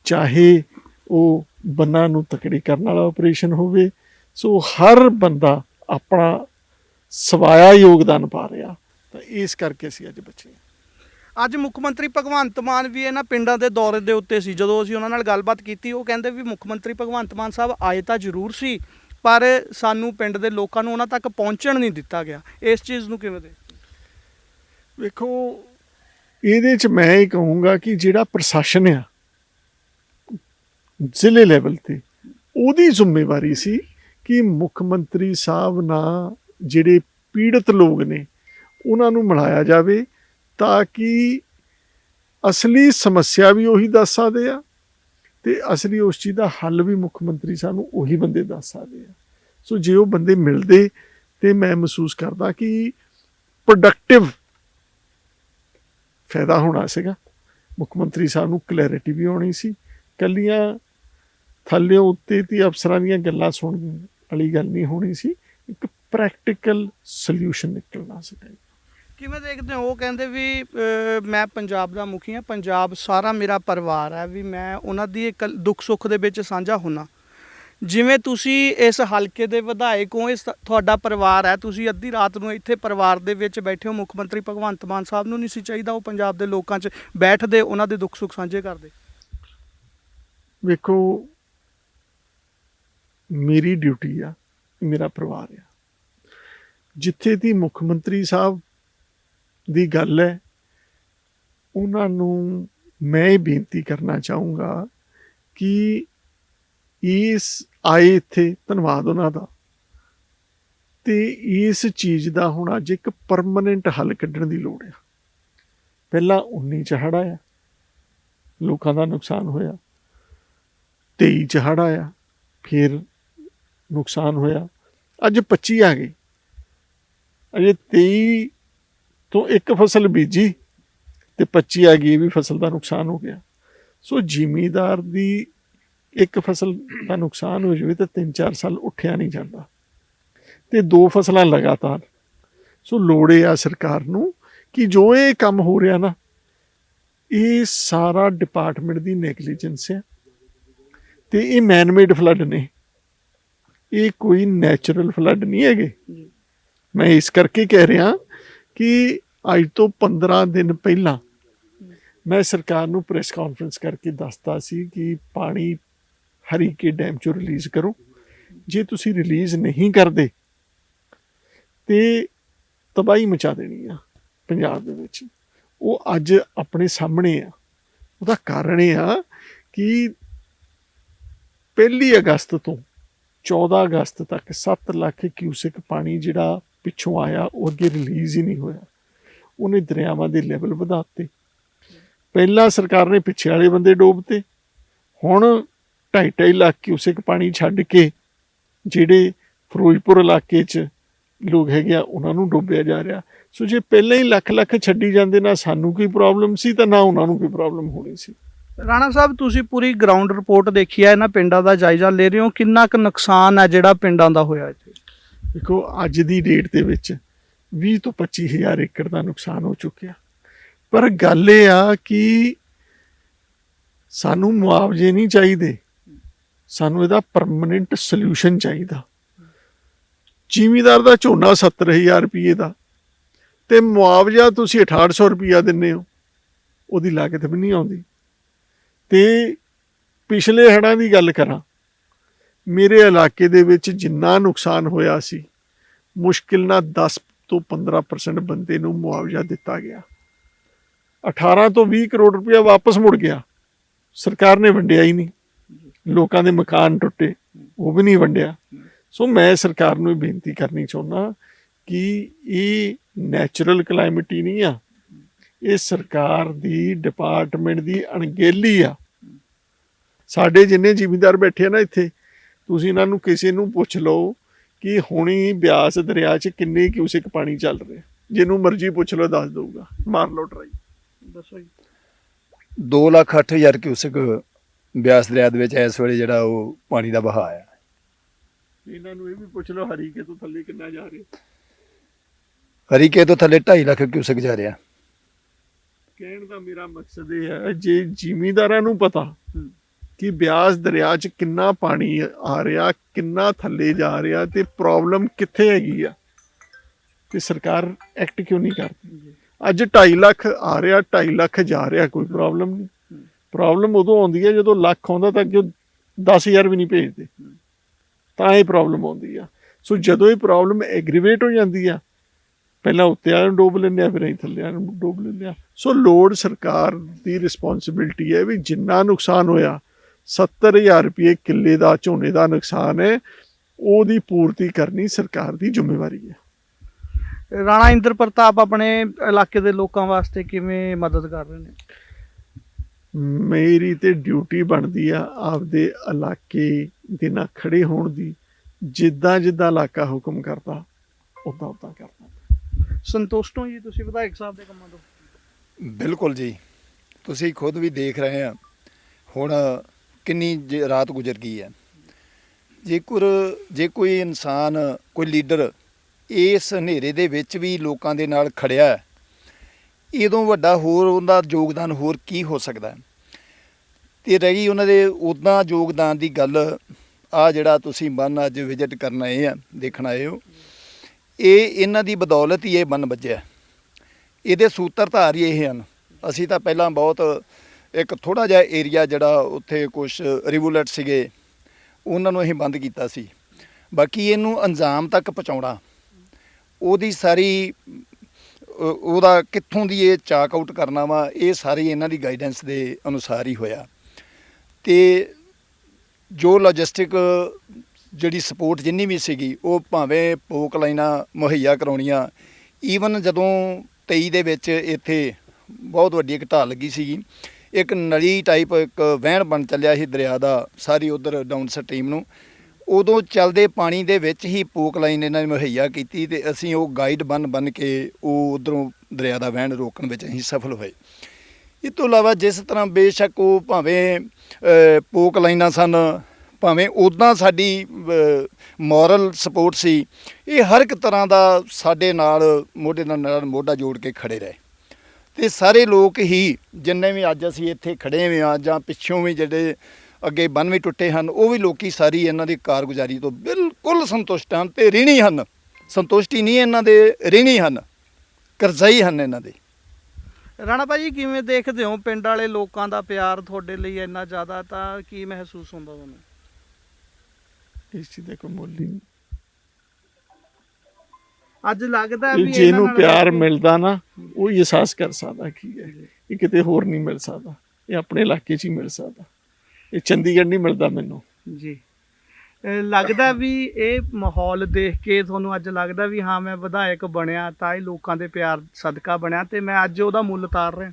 ਚਾਹੇ ਉਹ ਬੰਨਾਂ ਨੂੰ ਤਕੜੀ ਕਰਨ ਵਾਲਾ ਆਪਰੇਸ਼ਨ ਹੋਵੇ, ਸੋ ਹਰ ਬੰਦਾ ਆਪਣਾ ਸਵਾਇਆ ਯੋਗਦਾਨ ਪਾ ਰਿਹਾ। ਤਾਂ ਇਸ ਕਰਕੇ ਅਸੀਂ ਅੱਜ ਬਚੇ ਹਾਂ। ਅੱਜ ਮੁੱਖ ਮੰਤਰੀ ਭਗਵੰਤ ਮਾਨ ਵੀ ਇਹਨਾਂ ਪਿੰਡਾਂ ਦੇ ਦੌਰੇ ਦੇ ਉੱਤੇ ਸੀ। ਜਦੋਂ ਅਸੀਂ ਉਹਨਾਂ ਨਾਲ ਗੱਲਬਾਤ ਕੀਤੀ ਉਹ ਕਹਿੰਦੇ ਵੀ ਮੁੱਖ ਮੰਤਰੀ ਭਗਵੰਤ ਮਾਨ ਸਾਹਿਬ ਆਏ ਤਾਂ ਜ਼ਰੂਰ ਸੀ ਪਰ ਸਾਨੂੰ ਪਿੰਡ ਦੇ ਲੋਕਾਂ ਨੂੰ ਉਹਨਾਂ ਤੱਕ ਪਹੁੰਚਣ ਨਹੀਂ ਦਿੱਤਾ ਗਿਆ। ਇਸ ਚੀਜ਼ ਨੂੰ ਕਿਵੇਂ ਦੇ ਵੇਖੋ ਇਹਦੇ ਚ ਮੈਂ ਇਹ ਕਹੂੰਗਾ ਕਿ ਜਿਹੜਾ ਪ੍ਰਸ਼ਾਸਨ ਆ ਜ਼ਿਲ੍ਹੇ ਲੈਵਲ ਤੇ ਉਹਦੀ ਜ਼ਿੰਮੇਵਾਰੀ ਸੀ ਕਿ ਮੁੱਖ ਮੰਤਰੀ ਸਾਹਿਬ ਨਾਲ ਜਿਹੜੇ ਪੀੜਤ ਲੋਕ ਨੇ, ਉਹਨਾਂ ਨੂੰ ਮਿਲਾਇਆ ਜਾਵੇ ਤਾਂ ਕਿ ਅਸਲੀ ਸਮੱਸਿਆ ਵੀ ਉਹੀ ਦੱਸ ਸਕਦੇ ਆ ਤੇ ਅਸਲੀ ਉਸ ਚੀਜ਼ ਦਾ ਹੱਲ ਵੀ ਮੁੱਖ ਮੰਤਰੀ ਸਾਹਿਬ ਨੂੰ ਉਹੀ ਬੰਦੇ ਦੱਸ ਸਕਦੇ ਆ। ਸੋ ਜੇ ਉਹ ਬੰਦੇ ਮਿਲਦੇ ਤੇ ਮੈਂ ਮਹਿਸੂਸ ਕਰਦਾ ਕਿ ਪ੍ਰੋਡਕਟਿਵ ਫਾਇਦਾ ਹੋਣਾ ਸੀਗਾ। ਮੁੱਖ ਮੰਤਰੀ ਸਾਹਿਬ ਨੂੰ ਕਲੈਰਿਟੀ ਵੀ ਹੋਣੀ ਸੀ। ਕੱਲੀਆਂ ਥੱਲੇ ਉੱਤੇ ਤੇ ਅਫਸਰਾਂ ਦੀਆਂ ਗੱਲਾਂ ਸੁਣਨ ਵਾਲੀ ਗੱਲ ਨਹੀਂ ਹੋਣੀ ਸੀ। ਪ੍ਰੈਕਟੀਕਲ ਸੋਲੂਸ਼ਨ ਨਿਕਲਣਾ ਸੀਗਾ ਕਿਵੇਂ ਦੇਖਦੇ ਹੋ? ਉਹ ਕਹਿੰਦੇ ਵੀ ਮੈਂ ਪੰਜਾਬ ਦਾ ਮੁਖੀ ਹਾਂ ਪੰਜਾਬ ਸਾਰਾ ਮੇਰਾ ਪਰਿਵਾਰ ਹੈ ਵੀ ਮੈਂ ਉਹਨਾਂ ਦੀ ਇੱਕ ਦੁੱਖ ਸੁੱਖ ਦੇ ਵਿੱਚ ਸਾਂਝਾ ਹੁੰਨਾ। ਜਿਵੇਂ ਤੁਸੀਂ ਇਸ ਹਲਕੇ ਦੇ ਵਿਧਾਇਕ ਹੋ ਇਸ ਤੁਹਾਡਾ ਪਰਿਵਾਰ ਹੈ ਤੁਸੀਂ ਅੱਧੀ ਰਾਤ ਨੂੰ ਇੱਥੇ ਪਰਿਵਾਰ ਦੇ ਵਿੱਚ ਬੈਠੇ ਹੋ ਮੁੱਖ ਮੰਤਰੀ ਭਗਵੰਤ ਮਾਨ ਸਾਹਿਬ ਨੂੰ ਨਹੀਂ ਸੀ ਚਾਹੀਦਾ ਉਹ ਪੰਜਾਬ ਦੇ ਲੋਕਾਂ 'ਚ ਬੈਠਦੇ ਉਹਨਾਂ ਦੇ ਦੁੱਖ ਸੁੱਖ ਸਾਂਝੇ ਕਰਦੇ। ਵੇਖੋ ਮੇਰੀ ਡਿਊਟੀ ਆ ਮੇਰਾ ਪਰਿਵਾਰ ਆ। ਜਿੱਥੇ ਦੀ ਮੁੱਖ ਮੰਤਰੀ ਸਾਹਿਬ ਦੀ ਗੱਲ ਹੈ, ਉਹਨਾਂ ਨੂੰ ਮੈਂ ਇਹ ਬੇਨਤੀ ਕਰਨਾ ਚਾਹੂੰਗਾ ਕਿ ਇਸ ਆਏ ਇੱਥੇ, ਧੰਨਵਾਦ ਉਹਨਾਂ ਦਾ, ਤੇ ਇਸ ਚੀਜ਼ ਦਾ ਹੁਣ ਅੱਜ ਇੱਕ ਪਰਮਨੈਂਟ ਹੱਲ ਕੱਢਣ ਦੀ ਲੋੜ ਆ। ਪਹਿਲਾਂ 19 ਚ ਹੜ੍ਹ ਆ, ਲੋਕਾਂ ਦਾ ਨੁਕਸਾਨ ਹੋਇਆ 23 ਚ ਹੜ੍ਹ ਆ, ਫਿਰ ਨੁਕਸਾਨ ਹੋਇਆ, ਅੱਜ 25 ਆ ਗਈ ਅਜੇ 23 ਤੋਂ ਇੱਕ ਫਸਲ ਬੀਜੀ ਤੇ 25 ਆ ਗਈ ਵੀ ਫਸਲ ਦਾ ਨੁਕਸਾਨ ਹੋ ਗਿਆ। ਸੋ ਜ਼ਿਮੀਦਾਰ ਦੀ ਇੱਕ ਫਸਲ ਦਾ ਨੁਕਸਾਨ ਹੋ ਜਾਵੇ ਤਾਂ 3-4 ਸਾਲ ਉੱਠਿਆ ਨਹੀਂ ਜਾਂਦਾ। ਤੇ ਦੋ ਫਸਲਾਂ ਲਗਾਤਾਰ। ਸੋ ਲੋੜੇ ਆ ਸਰਕਾਰ ਨੂੰ ਕਿ ਜੋ ਇਹ ਕੰਮ ਹੋ ਰਿਹਾ ਨਾ, ਇਹ ਸਾਰਾ ਡਿਪਾਰਟਮੈਂਟ ਦੀ ਨੈਗਲੀਜੈਂਸ ਹੈ ਤੇ ਇਹ ਮੈਨਮੇਡ ਫਲੱਡ ਨੇ। ਇਹ ਕੋਈ ਨੈਚੁਰਲ ਫਲੱਡ ਨਹੀਂ ਹੈਗੇ। ਮੈਂ ਇਸ ਕਰਕੇ ਕਹਿ ਰਿਹਾ ਕਿ ਅੱਜ ਤੋਂ 15 ਦਿਨ ਪਹਿਲਾਂ ਮੈਂ ਸਰਕਾਰ ਨੂੰ ਪ੍ਰੈਸ ਕਾਨਫਰੰਸ ਕਰਕੇ ਦੱਸਤਾ ਸੀ ਕਿ ਪਾਣੀ ਹਰੀਕੇ ਡੈਮ ਚੋਂ ਰਿਲੀਜ਼ ਕਰੋ। ਜੇ ਤੁਸੀਂ ਰਿਲੀਜ਼ ਨਹੀਂ ਕਰਦੇ, ਤੇ ਤਬਾਹੀ ਮਚਾ ਦੇਣੀ ਆ ਪੰਜਾਬ ਦੇ ਵਿੱਚ। ਉਹ ਅੱਜ ਆਪਣੇ ਸਾਹਮਣੇ ਆ। ਉਹਦਾ ਕਾਰਨ ਇਹ ਆ ਕਿ ਪਹਿਲੀ ਅਗਸਤ ਤੋਂ 14 ਅਗਸਤ ਤੱਕ 7 ਲੱਖ ਕਿਊਸਿਕ ਪਾਣੀ ਜਿਹੜਾ ਪਿੱਛੋਂ ਆਇਆ, ਉਹ ਅੱਗੇ ਰਿਲੀਜ਼ ਹੀ ਨਹੀਂ ਹੋਇਆ। ਉਹਨੇ ਦਰਿਆਵਾਂ ਦੇ ਲੈਵਲ ਵਧਾਤੇ। ਪਹਿਲਾਂ ਸਰਕਾਰ ਨੇ ਪਿੱਛੇ ਵਾਲੇ ਬੰਦੇ ਡੋਬਤੇ। ਹੁਣ 2.5 ਲੱਖ ਕਿਊਸਿਕ ਪਾਣੀ ਛੱਡ ਕੇ ਜਿਹੜੇ ਫਿਰੋਜ਼ਪੁਰ ਇਲਾਕੇ 'ਚ ਲੋਕ ਹੈਗੇ ਆ, ਉਹਨਾਂ ਨੂੰ ਡੋਬਿਆ ਜਾ ਰਿਹਾ। ਸੋ ਜੇ ਪਹਿਲਾਂ ਹੀ ਲੱਖ ਲੱਖ ਛੱਡੀ ਜਾਂਦੇ ਨਾ, ਸਾਨੂੰ ਕੋਈ ਪ੍ਰੋਬਲਮ ਸੀ ਤਾਂ ਨਾ ਉਹਨਾਂ ਨੂੰ ਕੋਈ ਪ੍ਰੋਬਲਮ ਹੋਣੀ ਸੀ। ਰਾਣਾ ਸਾਹਿਬ, ਤੁਸੀਂ ਪੂਰੀ ਗਰਾਊਂਡ ਰਿਪੋਰਟ ਦੇਖੀ ਹੈ ਇਹਨਾਂ ਪਿੰਡਾਂ ਦਾ ਜਾਇਜ਼ਾ ਲੈ ਰਹੇ ਹੋ। ਕਿੰਨਾ ਕੁ ਨੁਕਸਾਨ ਹੈ ਜਿਹੜਾ ਪਿੰਡਾਂ ਦਾ ਹੋਇਆ ਇੱਥੇ? ਦੇਖੋ, ਅੱਜ ਦੀ ਡੇਟ ਦੇ ਵਿੱਚ 20 ਤੋਂ 25 ਹਜ਼ਾਰ ਏਕੜ ਦਾ ਨੁਕਸਾਨ ਹੋ ਚੁੱਕਿਆ। ਪਰ ਗੱਲ ਇਹ ਆ ਕਿ ਸਾਨੂੰ ਮੁਆਵਜ਼ੇ ਨਹੀਂ ਚਾਹੀਦੇ। ਸਾਨੂੰ ਇਹਦਾ ਪਰਮਨੈਂਟ ਸੋਲੂਸ਼ਨ ਚਾਹੀਦਾ। ਜ਼ਿਮੀਦਾਰ ਦਾ ਝੋਨਾ 70000 ਰੁਪਏ ਦਾ ਤੇ ਮੁਆਵਜ਼ਾ ਤੁਸੀਂ 6800 ਰੁਪਇਆ ਦਿੰਦੇ ਹੋ, ਉਹਦੀ ਲਾਗਤ ਵੀ ਨਹੀਂ ਆਉਂਦੀ। ਤੇ ਪਿਛਲੇ ਹੜ੍ਹਾਂ ਦੀ ਗੱਲ ਕਰਾਂ ਮੇਰੇ ਇਲਾਕੇ ਦੇ ਵਿੱਚ ਜਿੰਨਾ ਨੁਕਸਾਨ ਹੋਇਆ ਸੀ, ਮੁਸ਼ਕਿਲ ਨਾਲ 10 ਤੋਂ 15% ਬੰਦੇ ਨੂੰ ਮੁਆਵਜ਼ਾ ਦਿੱਤਾ ਗਿਆ। 18 ਤੋਂ 20 ਕਰੋੜ ਰੁਪਇਆ ਵਾਪਸ ਮੁੜ ਗਿਆ। ਸਰਕਾਰ ਨੇ ਵੰਡਿਆ ਹੀ ਨਹੀਂ। ਲੋਕਾਂ ਦੇ ਮਕਾਨ ਟੁੱਟੇ, ਉਹ ਵੀ ਨਹੀਂ ਵੰਡਿਆ। ਸੋ ਮੈਂ ਸਰਕਾਰ ਨੂੰ ਇਹ ਬੇਨਤੀ ਕਰਨੀ ਚਾਹੁੰਦਾ ਕਿ ਇਹ ਨੈਚੁਰਲ ਕਲਾਈਮੇਟ ਨਹੀਂ ਆ, ਇਹ ਸਰਕਾਰ ਦੀ ਡਿਪਾਰਟਮੈਂਟ ਦੀ ਅਣਗਹਿਲੀ ਆ। ਸਾਡੇ ਜਿੰਨੇ ਜ਼ਿਮੀਂਦਾਰ ਬੈਠੇ ਆ ਨਾ ਇੱਥੇ ਤੁਸੀਂ ਇਹਨਾਂ ਨੂੰ ਕਿਸੇ ਨੂੰ ਪੁੱਛ ਲਓ ਕਿ ਹੁਣੀ ਬਿਆਸ ਦਰਿਆ 'ਚ ਕਿੰਨੇ ਕਿਊਸਿਕ ਪਾਣੀ ਚੱਲ ਰਿਹਾ। ਜਿਹਨੂੰ ਮਰਜ਼ੀ ਪੁੱਛ ਲਓ ਦੱਸ ਦਊਗਾ। ਮਾਰ ਲਓ ਟਰਾਈ ਦੱਸੋ ਜੀ। ਦੋ ਲੱਖ ਕਿਊਸਕ ਬਿਆਸ ਦਰਿਆ ਦੇ ਵਿੱਚ ਇਸ ਵੇਲੇ ਜਿਹੜਾ ਉਹ ਪਾਣੀ ਦਾ ਵਹਾਅ ਹੈ। ਇਹਨਾਂ ਨੂੰ ਇਹ ਵੀ ਪੁੱਛ ਲਓ ਹਰੀਕੇ ਤੋਂ ਥੱਲੇ ਕਿੰਨਾ ਜਾ ਰਿਹਾ। ਹਰੀਕੇ ਤੋਂ ਥੱਲੇ 2.5 ਲੱਖ ਕਿਊਸਕ ਜਾ ਰਿਹਾ। ਕਹਿਣ ਦਾ ਮੇਰਾ ਮਕਸਦ ਇਹ ਹੈ ਜੇ ਜ਼ਿਮੀਂਦਾਰਾਂ ਨੂੰ ਪਤਾ ਕਿ ਬਿਆਸ ਦਰਿਆ 'ਚ ਕਿੰਨਾ ਪਾਣੀ ਆ ਰਿਹਾ ਕਿੰਨਾ ਥੱਲੇ ਜਾ ਰਿਹਾ ਤੇ ਪ੍ਰੋਬਲਮ ਕਿੱਥੇ ਹੈਗੀ ਆ? ਤੇ ਸਰਕਾਰ ਐਕਟ ਕਿਉਂ ਨਹੀਂ ਕਰਦੀ? ਅੱਜ 2.5 ਲੱਖ ਆ ਰਿਹਾ 2.5 ਲੱਖ ਜਾ ਰਿਹਾ ਕੋਈ ਪ੍ਰੋਬਲਮ ਨਹੀਂ। ਪ੍ਰੋਬਲਮ ਉਦੋਂ ਆਉਂਦੀ ਹੈ ਜਦੋਂ ਲੱਖ ਆਉਂਦਾ ਤਾਂ ਅੱਗੇ 10000 ਵੀ ਨਹੀਂ ਭੇਜਦੇ। ਤਾਂ ਇਹ ਪ੍ਰੋਬਲਮ ਆਉਂਦੀ ਆ। ਸੋ ਜਦੋਂ ਇਹ ਪ੍ਰੋਬਲਮ ਐਗਰੀਵੇਟ ਹੋ ਜਾਂਦੀ ਆ ਪਹਿਲਾਂ ਉੱਤੇ ਨੂੰ ਡੋਬ ਲੈਂਦੇ ਆ ਫਿਰ ਅਸੀਂ ਥੱਲੇ ਨੂੰ ਡੋਬ ਲੈਂਦੇ ਆ। ਸੋ ਲੋੜ ਸਰਕਾਰ ਦੀ ਰਿਸਪੌਂਸਿਬਿਲਟੀ ਹੈ ਵੀ ਜਿੰਨਾ ਨੁਕਸਾਨ ਹੋਇਆ 70000 ਰੁਪਏ ਕਿੱਲੇ ਦਾ ਝੋਨੇ ਦਾ ਨੁਕਸਾਨ ਹੈ। ਉਹਦੀ ਪੂਰਤੀ ਕਰਨੀ ਸਰਕਾਰ ਦੀ ਜ਼ਿੰਮੇਵਾਰੀ ਹੈ। ਰਾਣਾ ਇੰਦਰ ਪ੍ਰਤਾਪ ਆਪਣੇ ਇਲਾਕੇ ਦੇ ਲੋਕਾਂ ਵਾਸਤੇ ਕਿਵੇਂ ਮਦਦ ਕਰ ਰਹੇ ਨੇ? ਮੇਰੀ ਤੇ ਡਿਊਟੀ ਬਣਦੀ ਆ ਆਪਦੇ ਇਲਾਕੇ ਦੇ ਨਾਲ ਖੜੇ ਹੋਣ ਦੀ। ਜਿੱਦਾਂ ਜਿੱਦਾਂ ਇਲਾਕਾ ਹੁਕਮ ਕਰਦਾ ਉਦਾਂ ਉਦਾਂ ਕਰਦਾ। ਸੰਤੁਸ਼ਟ ਹੋ ਜੀ ਤੁਸੀਂ ਵਿਧਾਇਕ ਸਾਹਿਬ ਦੇ ਕੰਮਾਂ ਤੋਂ? ਬਿਲਕੁਲ ਜੀ। ਤੁਸੀਂ ਖੁਦ ਵੀ ਦੇਖ ਰਹੇ ਆ। ਹੁਣ ਕਿੰਨੀ ਜ- ਰਾਤ ਗੁਜ਼ਰ ਗਈ ਹੈ। ਜੇਕਰ ਜੇ ਕੋਈ ਇਨਸਾਨ ਕੋਈ ਲੀਡਰ ਇਸ ਹਨੇਰੇ ਦੇ ਵਿੱਚ ਵੀ ਲੋਕਾਂ ਦੇ ਨਾਲ ਖੜਿਆ ਹੈ, ਇਹਦੋਂ ਵੱਡਾ ਹੋਰ ਉਹਦਾ ਯੋਗਦਾਨ ਹੋਰ ਕੀ ਹੋ ਸਕਦਾ ਹੈ? ਤੇ ਰਹਿ ਉਹਨਾਂ ਦੇ ਉਦਾਂ ਯੋਗਦਾਨ ਦੀ ਗੱਲ ਆ ਜਿਹੜਾ ਤੁਸੀਂ ਬੰਨ ਅੱਜ ਵਿਜ਼ਿਟ ਕਰਨ ਆਏ ਆ ਦੇਖਣ ਆਏ ਹੋ ਇਹ ਇਹਨਾਂ ਦੀ ਬਦੌਲਤ ਹੀ ਇਹ ਬੰਨ ਵੱਜਿਆ ਇਹਦੇ ਸੂਤਰਧਾਰ ਹੀ ਇਹ ਹਨ। ਅਸੀਂ ਤਾਂ ਪਹਿਲਾਂ ਬਹੁਤ ਇੱਕ ਥੋੜਾ ਜਿਹਾ ਏਰੀਆ ਜਿਹੜਾ ਉੱਥੇ ਕੁਝ ਰਿਵੂਲਟ ਸੀਗੇ, ਉਹਨਾਂ ਨੂੰ ਅਸੀਂ ਬੰਦ ਕੀਤਾ ਸੀ। ਬਾਕੀ ਇਹਨੂੰ ਅੰਜਾਮ ਤੱਕ ਪਹੁੰਚਾਉਣਾ, ਉਹਦੀ ਸਾਰੀ ਉਹਦਾ ਕਿੱਥੋਂ ਦੀ ਇਹ ਚਾਕ ਆਊਟ ਕਰਨਾ ਵਾ, ਇਹ ਸਾਰੀ ਇਹਨਾਂ ਦੀ ਗਾਈਡੈਂਸ ਦੇ ਅਨੁਸਾਰ ਹੀ ਹੋਇਆ। ਤੇ ਜੋ ਲੌਜਿਸਟਿਕ ਜਿਹੜੀ ਸਪੋਰਟ ਜਿੰਨੀ ਵੀ ਸੀਗੀ, ਉਹ ਭਾਵੇਂ ਪੋਕ ਲਾਈਨਾਂ ਮੁਹੱਈਆ ਕਰਾਉਣੀਆਂ ਈਵਨ ਜਦੋਂ 23 ਦੇ ਵਿੱਚ ਇੱਥੇ ਬਹੁਤ ਵੱਡੀ ਇੱਕ ਢਾਲ ਲੱਗੀ ਸੀਗੀ ਇੱਕ ਨਲੀ ਟਾਈਪ ਇੱਕ ਵਹਿਣ ਬਣ ਚੱਲਿਆ ਸੀ ਦਰਿਆ ਦਾ ਸਾਰੀ ਉਧਰ ਡਾਊਨ ਸਟਰੀਮ ਨੂੰ। ਉਦੋਂ ਚੱਲਦੇ ਪਾਣੀ ਦੇ ਵਿੱਚ ਹੀ ਪੋਕ ਲਾਈਨ ਇਹਨਾਂ ਨੇ ਮੁਹੱਈਆ ਕੀਤੀ ਤੇ ਅਸੀਂ ਉਹ ਗਾਈਡ ਬਨ ਬਨ ਕੇ ਉਹ ਉਧਰੋਂ ਦਰਿਆ ਦਾ ਵਹਿਣ ਰੋਕਣ ਵਿੱਚ ਅਸੀਂ ਸਫਲ ਹੋਏ। ਇਹ ਤੋਂ ਇਲਾਵਾ ਜਿਸ ਤਰ੍ਹਾਂ ਬੇਸ਼ੱਕ ਉਹ ਭਾਵੇਂ ਅ, ਪੋਕ ਲਾਈਨਾਂ ਸਨ ਭਾਵੇਂ ਉਦਾਂ ਸਾਡੀ ਮੋਰਲ ਸਪੋਰਟ ਸੀ ਇਹ ਹਰ ਇੱਕ ਤਰ੍ਹਾਂ ਦਾ ਸਾਡੇ ਨਾਲ ਮੋਢੇ ਨਾਲ ਨਾਲ ਮੋਢਾ ਜੋੜ ਕੇ ਖੜੇ ਰਹੇ। ਤੇ ਸਾਰੇ ਲੋਕ ਹੀ ਜਿੰਨੇ ਵੀ ਅੱਜ ਅਸੀਂ ਇੱਥੇ ਖੜੇ ਹੋਏ ਆ ਜਾਂ ਪਿੱਛੋਂ ਵੀ ਜਿਹੜੇ ਅੱਗੇ ਬੰਨ ਵੀ ਟੁੱਟੇ ਹਨ ਉਹ ਵੀ ਲੋਕੀ ਸਾਰੀ ਇਹਨਾਂ ਦੀ ਕਾਰਗੁਜ਼ਾਰੀ ਤੋਂ ਬਿਲਕੁਲ ਸੰਤੁਸ਼ਟ ਹਨ ਤੇ ঋਣੀ ਹਨ। ਸੰਤੁਸ਼ਟੀ ਨਹੀਂ ਇਹਨਾਂ ਦੇ ঋਣੀ ਹਨ ਕਰਜ਼ਾਈ ਹਨ ਇਹਨਾਂ ਦੇ। ਰਾਣਾ ਭਾਜੀ ਕਿਵੇਂ ਦੇਖਦੇ ਹੋ ਪਿੰਡ ਵਾਲੇ ਲੋਕਾਂ ਦਾ ਪਿਆਰ ਤੁਹਾਡੇ ਲਈ ਇੰਨਾ ਜ਼ਿਆਦਾ ਤਾਂ ਕੀ ਮਹਿਸੂਸ ਹੁੰਦਾ ਤੁਹਾਨੂੰ? ਇਸ ਚੀਜ਼ ਦਾ ਕੋਈ ਮੁੱਲ ਨਹੀਂ। ਅੱਜ ਲੱਗਦਾ ਵੀ ਜਿਹਨੂੰ ਪਿਆਰ ਮਿਲਦਾ ਨਾ ਉਹ ਹੀ ਅਹਿਸਾਸ ਕਰ ਸਕਦਾ ਕੀ ਹੈ ਇਹ ਕਿਤੇ ਹੋਰ ਨਹੀਂ ਮਿਲ ਸਕਦਾ ਇਹ ਆਪਣੇ ਇਲਾਕੇ 'ਚ ਹੀ ਮਿਲ ਸਕਦਾ। ਇਹ ਚੰਡੀਗੜ੍ਹ ਨਹੀਂ ਮਿਲਦਾ ਮੈਨੂੰ। ਜੀ। ਲੱਗਦਾ ਵੀ ਇਹ ਮਾਹੌਲ ਦੇਖ ਕੇ ਤੁਹਾਨੂੰ ਅੱਜ ਲੱਗਦਾ ਵੀ ਹਾਂ ਮੈਂ ਵਿਧਾਇਕ ਬਣਿਆ ਤਾਂ ਇਹ ਲੋਕਾਂ ਦੇ ਪਿਆਰ ਸਦਕਾ ਬਣਿਆ ਤੇ ਮੈਂ ਅੱਜ ਉਹਦਾ ਮੁੱਲ ਤਾਰ ਰਿਹਾ।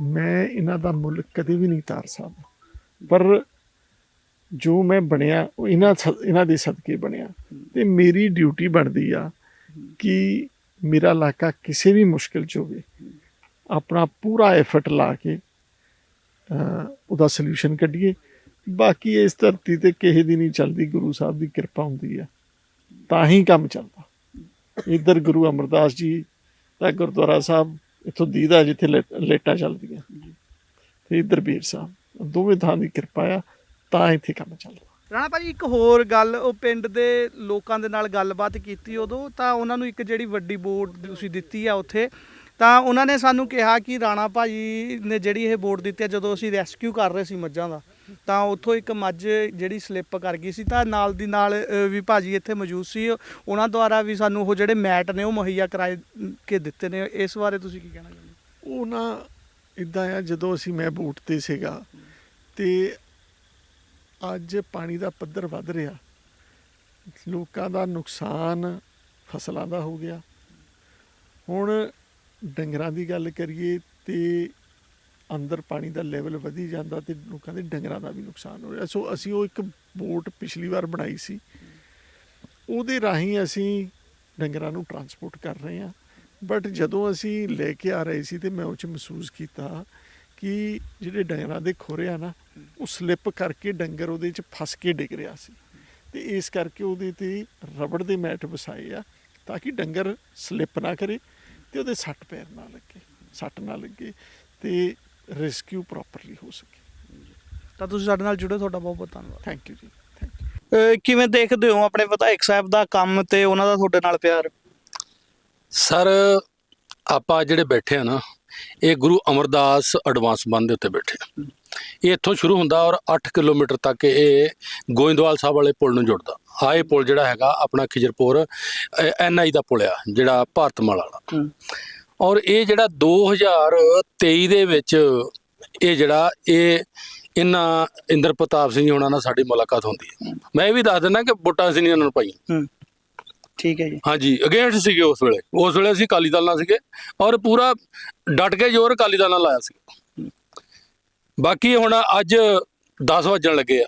ਮੈਂ ਇਹਨਾਂ ਦਾ ਮੁੱਲ ਕਦੇ ਵੀ ਨਹੀਂ ਤਾਰ ਸਕਦਾ। ਪਰ ਜੋ ਮੈਂ ਬਣਿਆ, ਉਹ ਇਹਨਾਂ ਸ- ਇਹਨਾਂ ਦੇ ਸਦਕੇ ਬਣਿਆ। ਤੇ ਮੇਰੀ ਡਿਊਟੀ ਬਣਦੀ ਆ ਕਿ ਮੇਰਾ ਇਲਾਕਾ ਕਿਸੇ ਵੀ ਮੁਸ਼ਕਲ 'ਚ ਹੋਵੇ, ਆਪਣਾ ਪੂਰਾ ਐਫਰਟ ਲਾ ਕੇ ਉਹਦਾ ਸੋਲੂਸ਼ਨ ਕੱਢੀਏ। ਬਾਕੀ ਇਸ ਧਰਤੀ ਤੇ ਕਿਸੇ ਦੀ ਨਹੀਂ ਚੱਲਦੀ, ਗੁਰੂ ਸਾਹਿਬ ਦੀ ਕਿਰਪਾ ਹੁੰਦੀ ਆ। ਤਾਂ ਹੀ ਕੰਮ ਚੱਲਦਾ। ਇੱਧਰ ਗੁਰੂ ਅਮਰਦਾਸ ਜੀ ਦਾ ਗੁਰਦੁਆਰਾ ਸਾਹਿਬ, ਇੱਥੋਂ ਦੀਦਾ ਜਿੱਥੇ ਲੇ- ਲੇਟਾਂ ਚੱਲਦੀਆਂ। ਤੇ ਇੱਧਰ ਬੀਰ ਸਾਹਿਬ, ਦੋਵੇਂ ਥਾਂ ਦੀ ਕਿਰਪਾ ਆ। ਤਾਂ ਇੱਥੇ ਕੰਮ ਚੱਲਦਾ। ਰਾਣਾ ਭਾਜੀ ਇੱਕ ਹੋਰ ਗੱਲ ਉਹ ਪਿੰਡ ਦੇ ਲੋਕਾਂ ਦੇ ਨਾਲ ਗੱਲਬਾਤ ਕੀਤੀ ਉਦੋਂ ਤਾਂ ਉਹਨਾਂ ਨੂੰ ਇੱਕ ਜਿਹੜੀ ਵੱਡੀ ਬੋਰਡ ਤੁਸੀਂ ਦਿੱਤੀ ਆ ਉੱਥੇ ਤਾਂ ਉਹਨਾਂ ਨੇ ਸਾਨੂੰ ਕਿਹਾ ਕਿ ਰਾਣਾ ਭਾਜੀ ਨੇ ਜਿਹੜੀ ਇਹ ਬੋਰਡ ਦਿੱਤੀ ਆ ਜਦੋਂ ਅਸੀਂ ਰੈਸਕਿਊ ਕਰ ਰਹੇ ਸੀ ਮੱਝਾਂ ਦਾ ਤਾਂ ਉੱਥੋਂ ਇੱਕ ਮੱਝ ਜਿਹੜੀ ਸਲਿੱਪ ਕਰ ਗਈ ਸੀ ਤਾਂ ਨਾਲ ਦੀ ਨਾਲ ਵੀ ਭਾਜੀ ਇੱਥੇ ਮੌਜੂਦ ਸੀ ਉਹਨਾਂ ਦੁਆਰਾ ਵੀ ਸਾਨੂੰ ਉਹ ਜਿਹੜੇ ਮੈਟ ਨੇ ਉਹ ਮੁਹੱਈਆ ਕਰਾਏ ਕੇ ਦਿੱਤੇ ਨੇ ਇਸ ਬਾਰੇ ਤੁਸੀਂ ਕੀ ਕਹਿਣਾ ਚਾਹੁੰਦੇ ਉਹ ਨਾ ਇਦਾਂ ਆ ਜਦੋਂ ਅਸੀਂ ਮੈਂ ਬੂਟ ਤੇ ਸੀਗਾ ਤੇ ਅੱਜ ਪਾਣੀ ਦਾ ਪੱਧਰ ਵੱਧ ਰਿਹਾ। ਲੋਕਾਂ ਦਾ ਨੁਕਸਾਨ ਫਸਲਾਂ ਦਾ ਹੋ ਗਿਆ। ਹੁਣ ਡੰਗਰਾਂ ਦੀ ਗੱਲ ਕਰੀਏ ਤੇ ਅੰਦਰ ਪਾਣੀ ਦਾ ਲੈਵਲ ਵਧੀ ਜਾਂਦਾ ਤੇ ਲੋਕਾਂ ਦੇ ਡੰਗਰਾਂ ਦਾ ਵੀ ਨੁਕਸਾਨ ਹੋ ਰਿਹਾ। ਸੋ ਅਸੀਂ ਉਹ ਇੱਕ ਬੋਟ ਪਿਛਲੀ ਵਾਰ ਬਣਾਈ ਸੀ। ਉਹਦੇ ਰਾਹੀਂ ਅਸੀਂ ਡੰਗਰਾਂ ਨੂੰ ਟਰਾਂਸਪੋਰਟ ਕਰ ਰਹੇ ਹਾਂ। ਬਟ ਜਦੋਂ ਅਸੀਂ ਲੈ ਕੇ ਆ ਰਹੇ ਸੀ ਤੇ ਮੈਂ ਉਹ ਚ ਮਹਿਸੂਸ ਕੀਤਾ ਕਿ ਜਿਹੜੇ ਡੰਗਰਾਂ ਦੇ ਖੋਰੇ ਆ ਨਾ ਉਹ ਸਲਿੱਪ ਕਰਕੇ ਡੰਗਰ ਉਹਦੇ ਚ ਫਸ ਕੇ ਡਿੱਗ ਰਿਹਾ ਸੀ। ਤੇ ਇਸ ਕਰਕੇ ਉਹਦੇ ਤੇ ਰਬੜ ਦੇ ਮੈਟ ਵਸਾਏ ਆ ਤਾਂ ਕਿ ਡੰਗਰ ਸਲਿੱਪ ਨਾ ਕਰੇ ਤੇ ਉਹਦੇ ਸੱਟ ਪੈਰ ਨਾ ਲੱਗੇ ਸੱਟ ਨਾ ਲੱਗੇ ਤੇ ਰੈਸਕਿਊ ਪ੍ਰੋਪਰਲੀ ਹੋ ਸਕੇ। ਤਾਂ ਤੁਸੀਂ ਸਾਡੇ ਨਾਲ ਜੁੜੇ ਤੁਹਾਡਾ ਬਹੁਤ ਬਹੁਤ ਧੰਨਵਾਦ। Thank you ji thank you ਅਹ ਕਿਵੇਂ ਦੇਖਦੇ ਹੋ ਆਪਣੇ ਵਿਧਾਇਕ ਸਾਹਿਬ ਦਾ ਕੰਮ ਤੇ ਉਹਨਾਂ ਦਾ ਤੁਹਾਡੇ ਨਾਲ ਪਿਆਰ? ਸਰ ਆਪਾਂ ਜਿਹੜੇ ਬੈਠੇ ਆ ਨਾ ਇਹ ਗੁਰੂ ਅਮਰਦਾਸ ਐਡਵਾਂਸ ਬੰਦ ਦੇ ਉੱਤੇ ਬੈਠੇ ਆ। ਇਹ ਇੱਥੋਂ ਸ਼ੁਰੂ ਹੁੰਦਾ ਔਰ 8 ਕਿਲੋਮੀਟਰ ਤੱਕ ਇਹ ਗੋਇੰਦਵਾਲ ਸਾਹਿਬ ਵਾਲੇ ਪੁਲ ਨੂੰ ਜੁੜਦਾ। ਆਏ ਪੁਲ ਜਿਹੜਾ ਹੈਗਾ ਆਪਣਾ ਖਿਜਰਪੁਰ ਐਨਆਈ ਦਾ ਪੁਲ ਆ ਜਿਹੜਾ ਭਾਰਤਮਾਲ ਵਾਲਾ। ਹੂੰ। ਔਰ ਇਹ ਜਿਹੜਾ 2023 ਦੇ ਵਿੱਚ ਇਹ ਜਿਹੜਾ ਇਹ ਇਹਨਾਂ ਇੰਦਰ ਪ੍ਰਤਾਪ ਸਿੰਘ ਜੀ ਹੋਣਾ ਨਾਲ ਸਾਡੀ ਮੁਲਾਕਾਤ ਹੁੰਦੀ ਹੈ। ਮੈਂ ਇਹ ਵੀ ਦੱਸ ਦਿੰਦਾ ਕਿ ਵੋਟਾਂ ਅਸੀਂ ਨਹੀਂ ਇਹਨਾਂ ਨੂੰ ਪਾਈਆਂ। ਹੂੰ। ਠੀਕ ਹੈ ਜੀ। ਹਾਂਜੀ ਅਗੇਂਸਟ ਸੀਗੇ ਉਸ ਵੇਲੇ। ਉਸ ਵੇਲੇ ਅਸੀਂ ਅਕਾਲੀ ਦਲ ਨਾਲ ਸੀਗੇ ਔਰ ਪੂਰਾ ਡਟ ਕੇ ਜ਼ੋਰ ਅਕਾਲੀ ਦਲ ਨਾਲ ਲਾਇਆ ਸੀ। ਬਾਕੀ ਹੁਣ ਅੱਜ 10 ਵਜਣ ਲੱਗੇ ਆ।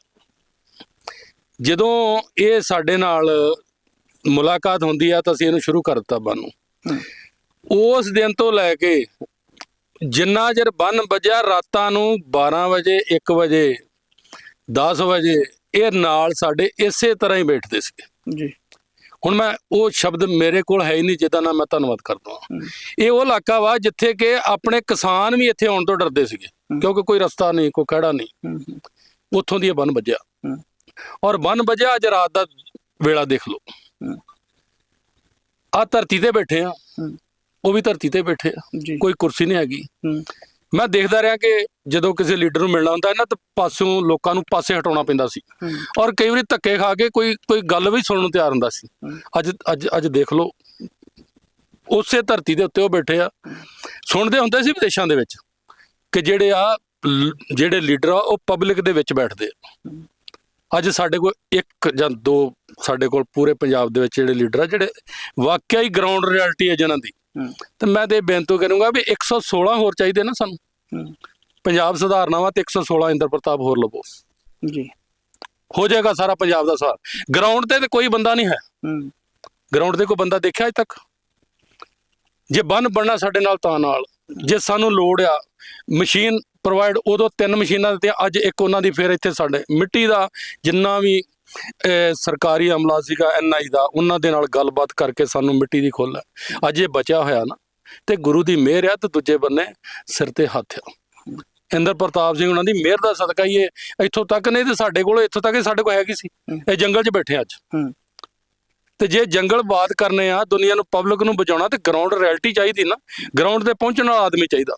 ਜਦੋਂ ਇਹ ਸਾਡੇ ਨਾਲ ਮੁਲਾਕਾਤ ਹੁੰਦੀ ਆ ਤਾਂ ਅਸੀਂ ਇਹਨੂੰ ਸ਼ੁਰੂ ਕਰ ਦਿੱਤਾ ਬੰਨ ਨੂੰ। ਉਸ ਦਿਨ ਤੋਂ ਲੈ ਕੇ ਜਿੰਨਾ ਚਿਰ ਬੰਨ ਵੱਜਿਆ ਰਾਤਾਂ ਨੂੰ 12 ਵਜੇ 1 ਵਜੇ 10 ਵਜੇ ਇਹ ਨਾਲ ਸਾਡੇ ਇਸੇ ਤਰ੍ਹਾਂ ਹੀ ਬੈਠਦੇ ਸੀਗੇ। ਜੀ। ਹੁਣ ਮੈਂ ਉਹ ਸ਼ਬਦ ਮੇਰੇ ਕੋਲ ਹੈ ਹੀ ਨਹੀਂ ਜਿਹਦਾ ਨਾਲ ਮੈਂ ਧੰਨਵਾਦ ਕਰਦਾ ਇਹ ਉਹ ਇਲਾਕਾ ਵਾ ਜਿੱਥੇ ਕਿ ਆਪਣੇ ਕਿਸਾਨ ਵੀ ਇੱਥੇ ਆਉਣ ਤੋਂ ਡਰਦੇ ਸੀਗੇ ਕਿਉਂਕਿ ਕੋਈ ਰਸਤਾ ਨਹੀਂ ਕੋਈ ਖੜਾ ਨਹੀਂ। ਉੱਥੋਂ ਦੀ ਇਹ ਬੰਨ ਵੱਜਿਆ। ਔਰ ਬੰਨ ਵੱਜਿਆ ਅੱਜ ਰਾਤ ਦਾ ਵੇਲਾ ਦੇਖ ਲਓ। ਆ ਧਰਤੀ ਤੇ ਬੈਠੇ ਆ। ਉਹ ਵੀ ਧਰਤੀ ਤੇ ਬੈਠੇ ਆ। ਕੋਈ ਕੁਰਸੀ ਨਹੀਂ ਹੈਗੀ। ਮੈਂ ਦੇਖਦਾ ਰਿਹਾ ਕਿ ਜਦੋਂ ਕਿਸੇ ਲੀਡਰ ਨੂੰ ਮਿਲਣਾ ਹੁੰਦਾ ਇਹਨਾਂ ਤਾਂ ਪਾਸਿਓਂ ਲੋਕਾਂ ਨੂੰ ਪਾਸੇ ਹਟਾਉਣਾ ਪੈਂਦਾ ਸੀ। ਔਰ ਕਈ ਵਾਰੀ ਧੱਕੇ ਖਾ ਕੇ ਕੋਈ ਕੋਈ ਗੱਲ ਵੀ ਸੁਣਨ ਨੂੰ ਤਿਆਰ ਹੁੰਦਾ ਸੀ। ਅੱਜ ਅੱਜ ਅੱਜ ਦੇਖ ਲਓ ਉਸੇ ਧਰਤੀ ਦੇ ਉੱਤੇ ਉਹ ਬੈਠੇ ਆ। ਸੁਣਦੇ ਹੁੰਦੇ ਸੀ ਵਿਦੇਸ਼ਾਂ ਦੇ ਵਿੱਚ ਕਿ ਜਿਹੜੇ ਆ ਜਿਹੜੇ ਲੀਡਰ ਆ ਉਹ ਪਬਲਿਕ ਦੇ ਵਿੱਚ ਬੈਠਦੇ ਆ। ਅੱਜ ਸਾਡੇ ਕੋਲ ਇੱਕ ਜਾਂ ਦੋ ਸਾਡੇ ਕੋਲ ਪੂਰੇ ਪੰਜਾਬ ਦੇ ਵਿੱਚ ਜਿਹੜੇ ਲੀਡਰ ਆ ਜਿਹੜੇ ਵਾਕਿਆ ਹੀ ਗਰਾਊਂਡ ਰਿਐਲਿਟੀ ਹੈ ਜਿਹਨਾਂ ਦੀ। ਤੇ ਮੈਂ ਤੇ ਬੇਨਤੀ ਕਰੂੰਗਾ ਵੀ 116 ਹੋਰ ਚਾਹੀਦੇ ਨਾ ਸਾਨੂੰ। ਪੰਜਾਬ ਸੁਧਾਰਨਾ ਵਾ ਤੇ 116 ਇੰਦਰ ਪ੍ਰਤਾਪ ਹੋਰ ਲਵੋ ਜੀ। ਹੋ ਜਾਏਗਾ ਸਾਰਾ ਪੰਜਾਬ ਦਾ ਸਾਰ। ਗਰਾਊਂਡ ਤੇ ਤੇ ਕੋਈ ਬੰਦਾ ਨਹੀਂ ਹੈ। ਹੂੰ। ਗਰਾਊਂਡ ਤੇ ਕੋਈ ਬੰਦਾ ਦੇਖਿਆ ਅਜ ਤੱਕ? ਜੇ ਬੰਨ ਬਣਨਾ ਸਾਡੇ ਨਾਲ ਤਾਂ ਨਾਲ। ਜੇ ਸਾਨੂੰ ਲੋੜ ਆ ਮਸ਼ੀਨ ਪ੍ਰੋਵਾਈਡ ਉਦੋਂ ਤਿੰਨ ਮਸ਼ੀਨਾਂ ਦਿੱਤੀਆਂ ਅੱਜ ਇੱਕ ਉਹਨਾਂ ਦੀ ਫਿਰ ਇੱਥੇ ਸਾਡੇ ਮਿੱਟੀ ਦਾ ਜਿੰਨਾ ਵੀ ਸਰਕਾਰੀ ਅਮਲਾ ਸੀਗਾ ਐਨਆਈ ਦਾ ਉਹਨਾਂ ਦੇ ਨਾਲ ਗੱਲਬਾਤ ਕਰਕੇ ਸਾਨੂੰ ਮਿੱਟੀ ਦੀ ਖੁੱਲ ਹੈ ਅੱਜ ਇਹ ਬਚਿਆ ਹੋਇਆ ਨਾ ਤੇ ਗੁਰੂ ਦੀ ਮਿਹਰ ਆ ਤੇ ਦੂਜੇ ਬੰਨੇ ਸਿਰ ਤੇ ਹੱਥ ਆ। ਇੰਦਰ ਪ੍ਰਤਾਪ ਸਿੰਘ ਉਹਨਾਂ ਦੀ ਮਿਹਰ ਦਾ ਸਦਕਾ ਹੀ ਇਹ ਇੱਥੋਂ ਤੱਕ ਨਹੀਂ ਤੇ ਸਾਡੇ ਕੋਲ ਇੱਥੋਂ ਤੱਕ ਹੀ ਸਾਡੇ ਕੋਲ ਹੈਗੀ ਸੀ? ਇਹ ਜੰਗਲ 'ਚ ਬੈਠੇ ਅੱਜ। ਹੂੰ। ਤੇ ਜੇ ਜੰਗਲ ਬਾਤ ਕਰਨੇ ਆ ਦੁਨੀਆ ਨੂੰ ਪਬਲਿਕ ਨੂੰ ਬਚਾਉਣਾ ਤੇ ਗਰਾਊਂਡ ਰਿਐਲਿਟੀ ਚਾਹੀਦੀ ਨਾ ਗਰਾਊਂਡ ਤੇ ਪਹੁੰਚਣ ਵਾਲਾ ਆਦਮੀ ਚਾਹੀਦਾ।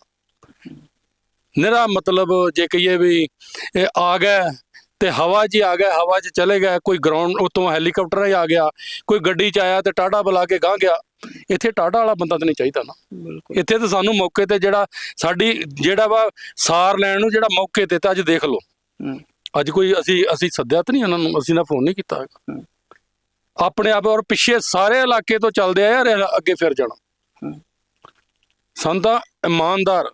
ਨਿਹਰਾ ਮਤਲਬ ਜੇ ਕਹੀਏ ਵੀ ਇਹ ਆ ਗਿਆ ਤੇ ਹਵਾ 'ਚ ਆ ਗਿਆ ਹਵਾ 'ਚ ਚਲੇ ਗਿਆ ਕੋਈ ਗਰਾਊਂਡ ਉਤੋਂ ਹੈਲੀਕਾਪਟਰ ਹੀ ਆ ਗਿਆ ਕੋਈ ਗੱਡੀ 'ਚ ਆਇਆ ਤੇ ਟਾਟਾ ਬੁਲਾ ਕੇ ਗਾਂ ਗਿਆ ਇੱਥੇ ਟਾਟਾ ਵਾਲਾ ਬੰਦਾ ਤਾਂ ਨਹੀਂ ਚਾਹੀਦਾ ਨਾ। ਬਿਲਕੁਲ। ਇੱਥੇ ਤਾਂ ਸਾਨੂੰ ਮੌਕੇ ਤੇ ਜਿਹੜਾ ਸਾਡੀ ਜਿਹੜਾ ਵਾ ਸਾਰ ਲੈਣ ਨੂੰ ਜਿਹੜਾ ਮੌਕੇ ਤੇ ਤਾਂ ਅੱਜ ਦੇਖ ਲਓ। ਅੱਜ ਕੋਈ ਅਸੀਂ ਅਸੀਂ ਸੱਦਿਆ ਤਾਂ ਨਹੀਂ ਉਹਨਾਂ ਨੂੰ ਅਸੀਂ ਨਾ ਫੋਨ ਨਹੀਂ ਕੀਤਾ। ਆਪਣੇ ਆਪ ਔਰ ਪਿੱਛੇ ਸਾਰੇ ਇਲਾਕੇ ਤੋਂ ਚੱਲਦੇ ਆ ਯਾਰ ਅੱਗੇ ਫਿਰ ਜਾਣਾ। ਹੂੰ। ਸਾਨੂੰ ਤਾਂ ਇਮਾਨਦਾਰ।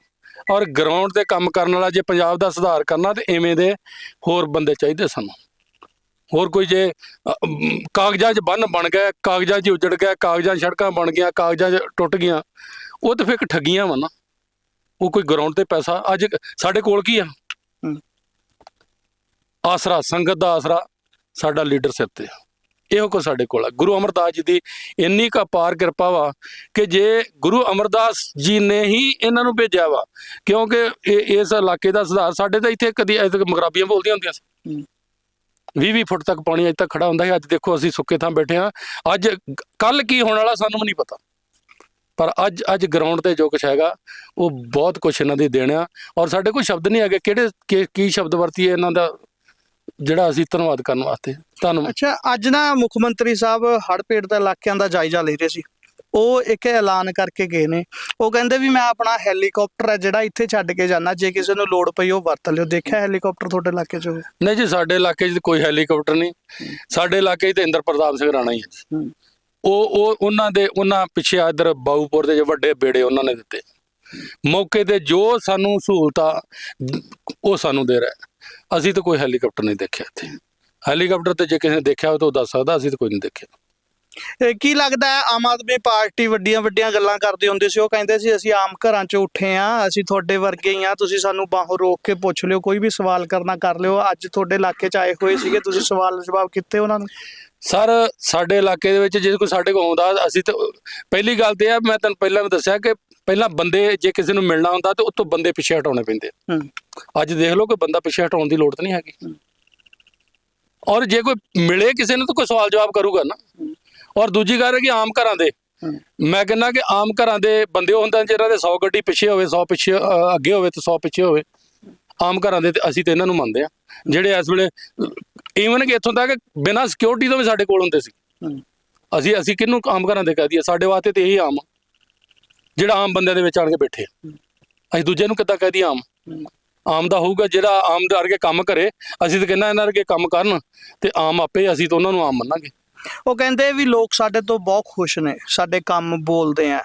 ਔਰ ਗਰਾਊਂਡ ਤੇ ਕੰਮ ਕਰਨ ਵਾਲਾ ਜੇ ਪੰਜਾਬ ਦਾ ਸੁਧਾਰ ਕਰਨਾ ਤੇ ਐਵੇਂ ਦੇ ਹੋਰ ਬੰਦੇ ਚਾਹੀਦੇ ਸਾਨੂੰ ਹੋਰ ਕੋਈ ਜੇ ਕਾਗਜ਼ਾਂ 'ਚ ਬੰਨ ਬਣ ਗਿਆ ਕਾਗਜ਼ਾਂ 'ਚ ਉਜੜ ਗਿਆ ਕਾਗਜ਼ਾਂ 'ਚ ਸੜਕਾਂ ਬਣ ਗਈਆਂ ਕਾਗਜ਼ਾਂ 'ਚ ਟੁੱਟ ਗਈਆਂ ਉਹ ਤਾਂ ਫਿਰ ਠੱਗੀਆਂ ਵਾ ਨਾ ਉਹ ਕੋਈ ਗਰਾਊਂਡ ਤੇ ਪੈਸਾ ਅੱਜ ਸਾਡੇ ਕੋਲ ਕੀ ਆ। ਆਸਰਾ ਸੰਗਤ ਦਾ ਆਸਰਾ ਸਾਡਾ ਲੀਡਰ ਸਿਰ ਤੇ ਆ। ਇਹੋ ਕੋ ਸਾਡੇ ਕੋਲ ਆ। ਗੁਰੂ ਅਮਰਦਾਸ ਜੀ ਦੀ ਇੰਨੀ ਕੁ ਅਪਾਰ ਕਿਰਪਾ ਵਾ ਕਿ ਜੇ ਗੁਰੂ ਅਮਰਦਾਸ ਜੀ ਨੇ ਹੀ ਇਹਨਾਂ ਨੂੰ ਭੇਜਿਆ ਵਾ ਕਿਉਂਕਿ ਇਹ ਇਸ ਇਲਾਕੇ ਦਾ ਸੁਧਾਰ ਸਾਡੇ ਤਾਂ ਇੱਥੇ ਕਦੀ ਅਜੇ ਤੱਕ ਮਗਰਾਬੀਆਂ ਬੋਲਦੀਆਂ ਹੁੰਦੀਆਂ ਸੀ। ਹੂੰ। 20-20 ਫੁੱਟ ਤੱਕ ਪਾਣੀ ਅਜੇ ਤੱਕ ਖੜਾ ਹੁੰਦਾ ਸੀ। ਅੱਜ ਦੇਖੋ ਅਸੀਂ ਸੁੱਕੇ ਥਾਂ ਬੈਠੇ ਆ ਅੱਜ ਕੱਲ ਕੀ ਹੋਣ ਵਾਲਾ ਸਾਨੂੰ ਵੀ ਨਹੀਂ ਪਤਾ। ਪਰ ਅੱਜ ਅੱਜ ਗਰਾਊਂਡ ਤੇ ਜੋ ਕੁਛ ਹੈਗਾ ਉਹ ਬਹੁਤ ਕੁਛ ਇਹਨਾਂ ਦੀ ਦੇਣ ਆ। ਔਰ ਸਾਡੇ ਕੋਲ ਸ਼ਬਦ ਨਹੀਂ ਹੈਗੇ। ਕਿਹੜੇ ਕੀ- ਕੀ ਸ਼ਬਦ ਵਰਤੀਏ ਇਹਨਾਂ ਦਾ? ਜਿਹੜਾ ਅਸੀਂ ਧੰਨਵਾਦ ਕਰਨ ਵਾਸਤੇ ਧੰਨਵਾਦ ਅੱਛਾ ਅੱਜ ਨਾ ਮੁੱਖ ਮੰਤਰੀ ਸਾਹਿਬ ਹੜ੍ਹ ਦੇ ਇਲਾਕਿਆਂ ਦਾ ਜਾਇਜ਼ਾ ਲੈ ਰਹੇ ਸੀ। ਉਹ ਇੱਕ ਐਲਾਨ ਕਰਕੇ ਗਏ ਨੇ। ਉਹ ਕਹਿੰਦੇ ਵੀ ਮੈਂ ਆਪਣਾ ਹੈਲੀਕਾਪਟਰ ਹੈ ਜਿਹੜਾ ਇੱਥੇ ਛੱਡ ਕੇ ਜਾਣਾ ਜੇ ਕਿਸੇ ਨੂੰ ਲੋੜ ਪਈ ਉਹ ਵਰਤ ਲਿਓ। ਦੇਖਿਆ ਹੈਲੀਕਾਪਟਰ ਤੁਹਾਡੇ ਇਲਾਕੇ 'ਚ ਹੋਵੇ ਨਹੀਂ ਜੀ ਸਾਡੇ ਇਲਾਕੇ 'ਚ ਕੋਈ ਹੈਲੀਕਾਪਟਰ ਨਹੀਂ। ਸਾਡੇ ਇਲਾਕੇ 'ਚ ਤਾਂ ਇੰਦਰ ਪ੍ਰਤਾਪ ਸਿੰਘ ਰਾਣਾ ਹੀ। ਉਹ ਉਹ ਉਹਨਾਂ ਦੇ ਉਹਨਾਂ ਪਿੱਛੇ ਇਧਰ ਬਾਊਪੁਰ ਦੇ ਜੋ ਵੱਡੇ ਬੇੜੇ ਉਹਨਾਂ ਨੇ ਦਿੱਤੇ। ਮੌਕੇ ਤੇ ਜੋ ਸਾਨੂੰ ਸਹੂਲਤਾਂ ਉਹ ਸਾਨੂੰ ਦੇ ਰਿਹਾ। ਅਸੀਂ ਤਾਂ ਕੋਈ ਹੈਲੀਕਾਪਟਰ ਨਹੀਂ ਦੇਖਿਆ ਇੱਥੇ। ਹੈਲੀਕਾਪਟਰ ਤੇ ਜੇ ਕਿਸੇ ਨੇ ਦੇਖਿਆ ਹੋਵੇ ਤਾਂ ਉਹ ਦੱਸ ਸਕਦਾ ਅਸੀਂ ਤਾਂ ਕੋਈ ਨਹੀਂ ਦੇਖਿਆ। ਇਹ ਕੀ ਲੱਗਦਾ ਹੈ ਆਮ ਆਦਮੀ ਪਾਰਟੀ ਵੱਡੀਆਂ ਵੱਡੀਆਂ ਗੱਲਾਂ ਕਰਦੀ ਹੁੰਦੀ ਸੀ ਉਹ ਕਹਿੰਦੇ ਸੀ ਅਸੀਂ ਆਮ ਘਰਾਂ 'ਚ ਉੱਠੇ ਆ ਅਸੀਂ ਤੁਹਾਡੇ ਵਰਗੇ ਹੀ ਆ ਤੁਸੀਂ ਸਾਨੂੰ ਬਾਹੋਂ ਰੋਕ ਕੇ ਪੁੱਛ ਲਿਓ ਕੋਈ ਵੀ ਸਵਾਲ ਕਰਨਾ ਕਰ ਲਿਓ। ਅੱਜ ਤੁਹਾਡੇ ਇਲਾਕੇ 'ਚ ਆਏ ਹੋਏ ਸੀਗੇ ਤੁਸੀਂ ਸਵਾਲ ਜਵਾਬ ਕੀਤੇ ਉਹਨਾਂ ਨੂੰ? ਸਰ ਸਾਡੇ ਇਲਾਕੇ ਦੇ ਵਿੱਚ ਜੇ ਕੋਈ ਸਾਡੇ ਕੋਲ ਆਉਂਦਾ ਅਸੀਂ ਤਾਂ ਪਹਿਲੀ ਗੱਲ ਤੇ ਆ ਮੈਂ ਤੁਹਾਨੂੰ ਪਹਿਲਾਂ ਵੀ ਦੱਸਿਆ ਕਿ ਪਹਿਲਾਂ ਬੰਦੇ ਜੇ ਕਿਸੇ ਨੂੰ ਮਿਲਣਾ ਹੁੰਦਾ ਤਾਂ ਉਤੋਂ ਬੰਦੇ ਪਿੱਛੇ ਹਟਾਉਣੇ ਪੈਂਦੇ ਆ। ਅੱਜ ਦੇਖ ਲਓ ਕਿ ਬੰਦਾ ਪਿੱਛੇ ਹਟਾਉਣ ਦੀ ਲੋੜ ਤਾਂ ਨਹੀਂ ਹੈਗੀ। ਔਰ ਜੇ ਕੋਈ ਮਿਲੇ ਕਿਸੇ ਨੂੰ ਤਾਂ ਕੋਈ ਸਵਾਲ ਜਵਾਬ ਕਰੂਗਾ ਨਾ। ਔਰ ਦੂਜੀ ਗੱਲ ਹੈ ਕਿ ਆਮ ਘਰਾਂ ਦੇ। ਮੈਂ ਕਹਿੰਦਾ ਕਿ ਆਮ ਘਰਾਂ ਦੇ ਬੰਦੇ ਹੁੰਦੇ ਨੇ ਜਿਹਨਾਂ ਦੇ 100 ਗੱਡੀ ਪਿੱਛੇ ਹੋਵੇ 100 ਪਿੱਛੇ ਅੱਗੇ ਹੋਵੇ ਤੇ 100 ਪਿੱਛੇ ਹੋਵੇ। ਆਮ ਘਰਾਂ ਦੇ ਅਸੀਂ ਤੇ ਇਹਨਾਂ ਨੂੰ ਮੰਨਦੇ ਆ। ਜਿਹੜੇ ਇਸ ਵੇਲੇ ਈਵਨ ਕਿ ਇੱਥੋਂ ਤੱਕ ਬਿਨਾਂ ਸਿਕਿਉਰਿਟੀ ਤੋਂ ਵੀ ਸਾਡੇ ਕੋਲ ਹੁੰਦੇ ਸੀ। ਅਸੀਂ ਅਸੀਂ ਕਿਹਨੂੰ ਆਮ ਘਰਾਂ ਦੇ ਕਹਿ ਦਈਏ? ਸਾਡੇ ਵਾਸਤੇ ਤੇ ਇਹੀ ਆਮ ਆ। ਜਿਹੜਾ ਆਮ ਬੰਦਿਆਂ ਦੇ ਵਿੱਚ ਆਣ ਕੇ ਬੈਠੇ ਅਸੀਂ ਦੂਜੇ ਨੂੰ ਕਿੱਦਾਂ ਕਹਿ ਦਈਏ ਆਮ? ਆਮ ਦਾ ਹੋਊਗਾ ਜਿਹੜਾ ਆਮ ਦੇ ਵਰਗੇ ਕੰਮ ਕਰੇ ਅਸੀਂ ਤਾਂ ਕਹਿੰਦਾ ਇਹਨਾਂ ਵਰਗੇ ਕੰਮ ਕਰਨ ਤੇ ਆਮ ਆਪੇ ਅਸੀਂ ਤਾਂ ਉਹਨਾਂ ਨੂੰ ਆਮ ਮੰਨਾਂਗੇ। ਉਹ ਕਹਿੰਦੇ ਵੀ ਲੋਕ ਸਾਡੇ ਤੋਂ ਬਹੁਤ ਖੁਸ਼ ਨੇ ਸਾਡੇ ਕੰਮ ਬੋਲਦੇ ਆ।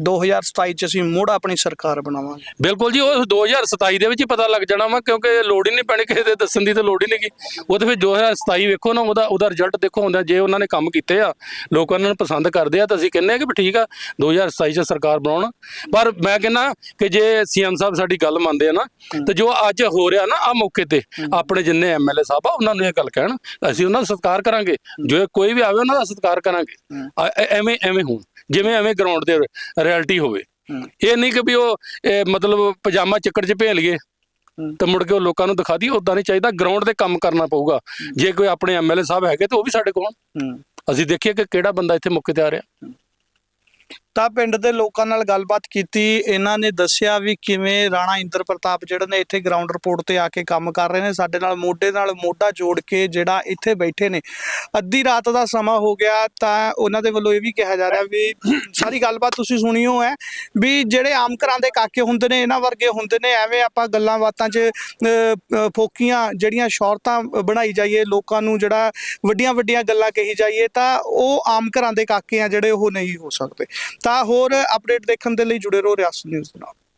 2027 ਚ ਅਸੀਂ ਮੁੜ ਆਪਣੀ ਸਰਕਾਰ ਬਣਾਵਾਂਗੇ। ਬਿਲਕੁਲ ਜੀ, ਉਹ 2027 ਦੇ ਵਿੱਚ ਹੀ ਪਤਾ ਲੱਗ ਜਾਣਾ ਵਾ, ਕਿਉਂਕਿ ਲੋੜ ਹੀ ਨਹੀਂ ਪੈਣੀ ਕਿਸੇ ਦੇ ਦੱਸਣ ਦੀ ਤਾਂ ਲੋੜ ਹੀ ਨਹੀਂ ਗੀ। ਉਹ ਤਾਂ ਫਿਰ 2027 ਵੇਖੋ ਨਾ, ਉਹਦਾ ਉਹਦਾ ਰਿਜ਼ਲਟ ਦੇਖੋ ਹੁੰਦਾ ਜੇ ਉਹਨਾਂ ਨੇ ਕੰਮ ਕੀਤੇ ਆ, ਲੋਕਾਂ ਨੂੰ ਪਸੰਦ ਕਰਦੇ ਆ, ਤਾਂ ਅਸੀਂ ਕਹਿੰਦੇ ਆ ਕਿ ਵੀ ਠੀਕ ਆ 2027 ਚ ਸਰਕਾਰ ਬਣਾਉਣ। ਪਰ ਮੈਂ ਕਹਿੰਦਾ ਕਿ ਜੇ ਸੀਐਮ ਸਾਹਿਬ ਸਾਡੀ ਗੱਲ ਮੰਨਦੇ ਆ ਨਾ, ਤੇ ਜੋ ਅੱਜ ਹੋ ਰਿਹਾ ਨਾ ਆ ਮੌਕੇ ਤੇ, ਆਪਣੇ ਜਿੰਨੇ ਐਮਐਲਏ ਸਾਹਿਬ ਆ, ਉਹਨਾਂ ਨੂੰ ਇਹ ਗੱਲ ਕਹਿਣ, ਅਸੀਂ ਉਹਨਾਂ ਦਾ ਸਤਿਕਾਰ ਕਰਾਂਗੇ। ਜੋ ਕੋਈ ਵੀ ਆਵੇ, ਉਹਨਾਂ ਦਾ ਸਤਿਕਾਰ ਕਰਾਂਗੇ। ਐਵੇਂ ਐਵੇਂ ਹੋਣ, ਜਿਵੇਂ ਐਵੇਂ ਗਰਾਊਂਡ ਦੇ ਰਿਐਲਿਟੀ ਹੋਵੇ। ਇਹ ਨਹੀਂ ਕਿ ਵੀ ਉਹ ਮਤਲਬ ਪਜਾਮਾ ਚੱਕਰ 'ਚ ਭੇਲ ਗਏ ਤੇ ਮੁੜ ਕੇ ਉਹ ਲੋਕਾਂ ਨੂੰ ਦਿਖਾ ਦੀ ਉਦਾਂ ਨਹੀਂ ਚਾਹੀਦਾ ਗਰਾਊਂਡ ਤੇ ਕੰਮ ਕਰਨਾ ਪਊਗਾ। ਜੇ ਕੋਈ ਆਪਣੇ ਐਮਐਲਏ ਸਾਹਿਬ ਹੈਗੇ ਤੇ ਉਹ ਵੀ ਸਾਡੇ ਕੋਲ। ਅਸੀਂ ਦੇਖੀਏ ਕਿ ਕਿਹੜਾ ਬੰਦਾ ਇੱਥੇ ਮੌਕੇ ਤੇ ਆ ਰਿਹਾ। ਤਾਂ ਪਿੰਡ ਦੇ ਲੋਕਾਂ ਨਾਲ ਗੱਲਬਾਤ ਕੀਤੀ। ਇਹਨਾਂ ਨੇ ਦੱਸਿਆ ਵੀ ਕਿਵੇਂ ਰਾਣਾ ਇੰਦਰ ਪ੍ਰਤਾਪ ਜਿਹੜੇ ਨੇ ਇੱਥੇ ਗਰਾਊਂਡ ਰਿਪੋਰਟ ਤੇ ਆ ਕੇ ਕੰਮ ਕਰ ਰਹੇ ਨੇ। ਸਾਡੇ ਨਾਲ ਮੋਢੇ ਨਾਲ ਮੋਢਾ ਜੋੜ ਕੇ ਜਿਹੜਾ ਇੱਥੇ ਬੈਠੇ ਨੇ। ਅੱਧੀ ਰਾਤ ਦਾ ਸਮਾਂ ਹੋ ਗਿਆ ਤਾਂ ਉਹਨਾਂ ਦੇ ਵੱਲੋਂ ਇਹ ਵੀ ਕਿਹਾ ਜਾ ਰਿਹਾ ਵੀ ਸਾਰੀ ਗੱਲਬਾਤ ਤੁਸੀਂ ਸੁਣੀਓ ਹੈ ਵੀ ਜਿਹੜੇ ਆਮ ਘਰਾਂ ਦੇ ਕਾਕੇ ਹੁੰਦੇ ਨੇ ਇਹਨਾਂ ਵਰਗੇ ਹੁੰਦੇ ਨੇ ਐਵੇਂ ਆਪਾਂ ਗੱਲਾਂ ਬਾਤਾਂ 'ਚ ਅ, ਫੋਕੀਆਂ ਜਿਹੜੀਆਂ ਸ਼ੌਰਤਾਂ ਬਣਾਈ ਜਾਈਏ ਲੋਕਾਂ ਨੂੰ ਜਿਹੜਾ ਵੱਡੀਆਂ ਵੱਡੀਆਂ ਗੱਲਾਂ ਕਹੀ ਜਾਈਏ ਤਾਂ ਉਹ ਆਮ ਘਰਾਂ ਦੇ ਕਾਕੇ ਆ ਜਿਹੜੇ ਉਹ ਨਹੀਂ ਹੋ ਸਕਦੇ। ਤਾਂ ਹੋਰ ਅਪਡੇਟ ਦੇਖਣ ਦੇ ਲਈ ਜੁੜੇ ਰਹੋ ਰਿਆਸਤ ਨਿਊਜ਼ ਦੇ ਨਾਲ।